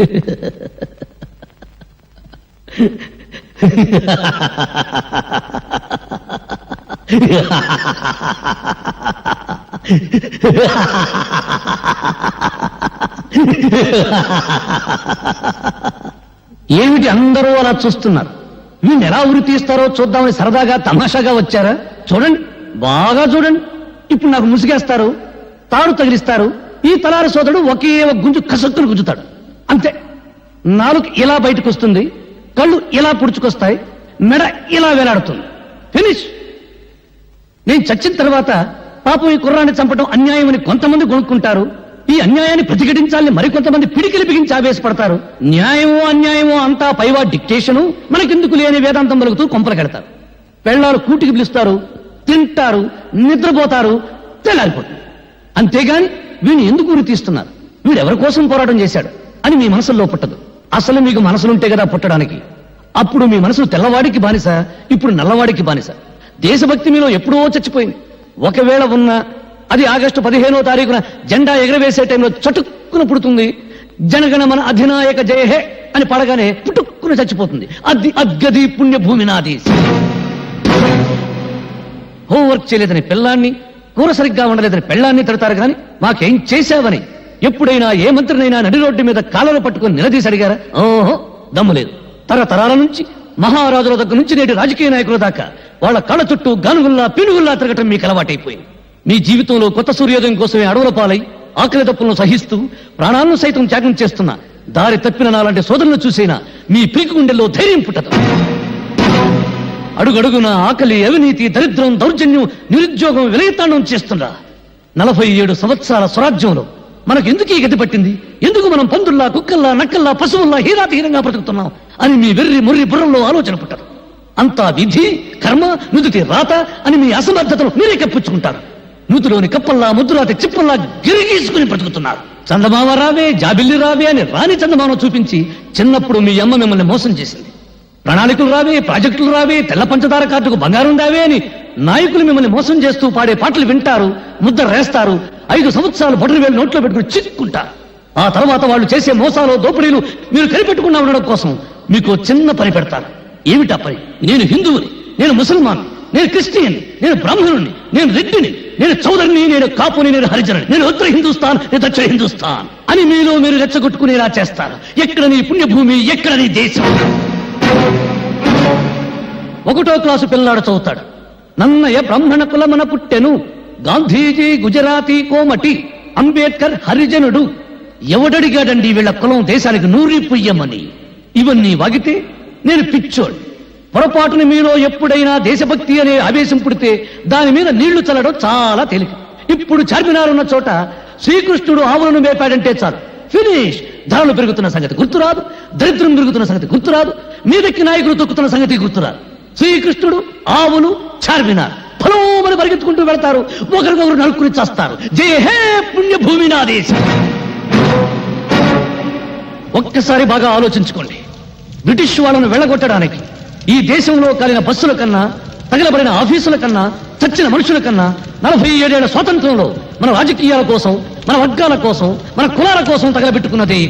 ఏమిటి అందరూ అలా చూస్తున్నారు? వీళ్ళు ఎలా ఉరి తీస్తారో చూద్దామని సరదాగా తమాషాగా వచ్చారా? చూడండి బాగా చూడండి. ఇప్పుడు నాకు ముసిగేస్తారు తాడు తగిలిస్తారు. ఈ తలారి సోదరుడు ఒకే ఒక గుంజు కసక్కును గుంజుతాడు. అంతే. నాలుగు ఇలా బయటకు వస్తుంది కళ్ళు ఇలా పుడుచుకొస్తాయి మెడ ఇలా వేలాడుతుంది. ఫినిష్ నేను చచ్చిన తర్వాత పాపం ఈ కుర్రాన్ని చంపడం అన్యాయమని కొంతమంది కొనుక్కుంటారు ఈ అన్యాయాన్ని ప్రతిఘటించాలని మరికొంతమంది పిడికిలి బిగించి ఆవేశపడతారు. న్యాయమో అన్యాయమో అంతా పైవా డిక్టేషను మనకెందుకు లేని వేదాంతం పలుకుతూ కొంపలు కడతారు. పెళ్ళాలు కూటికి పిలుస్తారు తింటారు నిద్రపోతారు తెల్లారిపోతుంది అంతేగాని వీడిని ఎందుకు ఉరి తీస్తున్నారు? వీడు ఎవరి కోసం పోరాటం చేశాడు? అని మీ మనసులో పుట్టదు. అసలు మీకు మనసులుంటే కదా పుట్టడానికి. అప్పుడు మీ మనసు తెల్లవాడికి బానిస ఇప్పుడు నల్లవాడికి బానిస. దేశభక్తి మీలో ఎప్పుడో చచ్చిపోయింది. ఒకవేళ ఉన్న అది ఆగస్టు పదిహేనో తారీఖున జెండా ఎగరవేసే టైంలో చటుక్కున పుడుతుంది. జనగణ మన అధినాయక జయహే అని పడగానే పుట్టుక్కున చచ్చిపోతుంది. అది అద్గది పుణ్యభూమి నాది హోంవర్క్ చేయలేదని పిల్లాన్ని కూర సరిగ్గా ఉండలేదని పెళ్ళాన్ని తిడతారు కానీ మాకేం చేశావని ఎప్పుడైనా ఏ మంత్రినైనా నడి రోడ్డు మీద కాలలో పట్టుకుని నిలదీసి అడిగారా? ఓహో దమ్ము లేదు. తరతరాల నుంచి మహారాజుల దగ్గర నుంచి నేటి రాజకీయ నాయకుల దాకా వాళ్ళ కళ్ళ చుట్టూ గానుగుల్లా పినుగుల్లా తిరగటం మీకు అలవాటైపోయింది. మీ జీవితంలో కొత్త సూర్యోదయం కోసమే అడవుల పాలై ఆకలి తప్పులను సహిస్తూ ప్రాణాలను సైతం త్యాగం చేస్తున్న దారి తప్పిన నాలాంటి సోదరులను చూసైనా మీ పీకు గుండెల్లో ధైర్యం పుట్టదు. అడుగడుగున ఆకలి అవినీతి దరిద్రం దౌర్జన్యం నిరుద్యోగం విలయతాండం చేస్తుండ్రా. నలభై ఏడు సంవత్సరాల స్వరాజ్యంలో మనకు ఎందుకు ఈ గతి పట్టింది? ఎందుకు మనం పందుల్లా కుక్కల్లా నక్కల్లా పశువుల్లా హీరాతహీనంగా బ్రతుకుతున్నాం? అని మీ వెర్రి ముర్రి బుర్రంలో ఆలోచన పుట్టదు. అంతా విధి కర్మ నుదుటి రాత అని మీ అసమర్థతను మీరే కప్పించుకుంటారు. నూతిలోని కప్పల్లా ముద్దురాతి చిప్పల్లా గిరిగీసుకుని బ్రతుకుతున్నారు. చందమామ రావే జాబిల్లి రావే అని రాని చందమామ చూపించి చిన్నప్పుడు మీ అమ్మ మిమ్మల్ని మోసం చేసింది. ప్రణాళికలు రావే ప్రాజెక్టులు రావే తెల్ల పంచదార కార్డుకు బంగారం రావే అని నాయకులు మిమ్మల్ని మోసం చేస్తూ పాడే పాటలు వింటారు ముద్ర రేస్తారు ఐదు సంవత్సరాలు బొటరు వేలు నోట్లో పెట్టుకుని చిక్కుంటారు ఆ తర్వాత వాళ్ళు చేసే మోసాలు దోపిడీలు మీరు కనిపెట్టకుండా ఉండడం కోసం మీకు చిన్న పని పెడతాను. ఏమిటా పని? నేను హిందువుని నేను ముసల్మాన్ నేను క్రిస్టియన్ నేను బ్రాహ్మణుని నేను రెడ్డిని నేను చౌదరిని నేను కాపుని నేను హరిజనుని నేను ఉత్తర హిందుస్థాన్ నేను దక్షిణ హిందుస్థాన్ అని మీలో మీరు రెచ్చగొట్టుకునేలా చేస్తారు. ఎక్కడ నీ పుణ్యభూమి ఎక్కడ నీ దేశం? ఒకటో క్లాసు పిల్లాడు చదువుతాడు. నన్నయ బ్రాహ్మణ కులమన పుట్టెను. గాంధీజీ గుజరాతీ కోమటి అంబేద్కర్ హరిజనుడు. ఎవడడిగాడండి వీళ్ళ కులం దేశానికి నూరి పుయ్యమని? ఇవన్నీ వాగితే నేను పిచ్చోడు పొరపాటున మీలో ఎప్పుడైనా దేశభక్తి అనే ఆవేశం పుడితే దాని మీద నీళ్ళు చల్లడం చాలా తేలిక. ఇప్పుడు చార్మినార్ ఉన్న చోట శ్రీకృష్ణుడు ఆవులను మేపాడంటే చాలు. ఫినిష్! ధరలు పెరుగుతున్న సంగతి గుర్తురాదు దరిద్రం పెరుగుతున్న సంగతి గుర్తురాదు మీదకి నాయకులు తొక్కుతున్న సంగతి గుర్తురాదు. శ్రీకృష్ణుడు ఆవులు చార్మినార్. ఫలోమని పరిగెత్తుకుంటూ వెళ్తారు. ఒకరికొకరు నలుకుని చేస్తారు. జయ హే పుణ్యభూమి నా దేశం ఒక్కసారి బాగా ఆలోచించుకోండి. బ్రిటిష్ వాళ్ళను వెళ్ళగొట్టడానికి ఈ దేశంలో కలిగిన బస్సుల కన్నా తగలబడిన ఆఫీసుల కన్నా చచ్చిన మనుషుల కన్నా నలభై ఏడేళ్ళ స్వాతంత్రంలో మన రాజకీయాల కోసం మన వర్గాల కోసం మన కులాల కోసం తగలబెట్టుకున్నది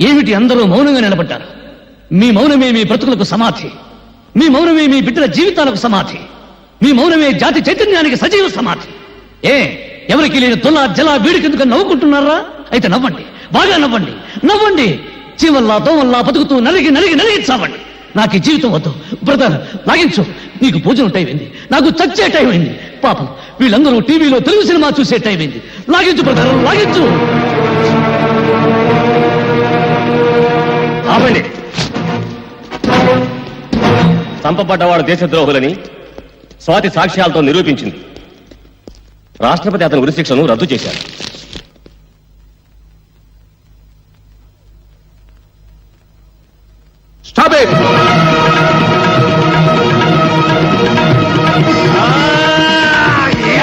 ఏమిటి అందరూ మౌనంగా నిలబడ్డారు? మీ మౌనమే మీ బ్రతుకులకు సమాధి. మీ మౌనమే మీ బిడ్డల జీవితాలకు సమాధి. మీ మౌనమే జాతి చైతన్యానికి సజీవ సమాధి. ఏ ఎవరికి లేని తుల జల వీడికెందుకు నవ్వుకుంటున్నారా? అయితే నవ్వండి బాగా నవ్వండి. నవ్వండి. చీవల్లా దోవల్లా బతుకుతూ నలిగి నలిగి నలిగి చావండి. నాకు ఈ జీవితం వద్దు. బ్రదర్ లాగించు. నీకు భోజనం టైం అయింది. నాకు చచ్చే టైం అయింది. పాపం వీళ్ళందరూ టీవీలో తెలుగు సినిమా చూసే టైం అయింది. లాగించు బ్రదర్ లాగించు. చంపబడ్డవాడు దేశద్రోహులని స్వాతి సాక్ష్యాలతో నిరూపించింది. రాష్ట్రపతి అతని ఉరిశిక్షను రద్దు చేశారు స్టాప్ ఇట్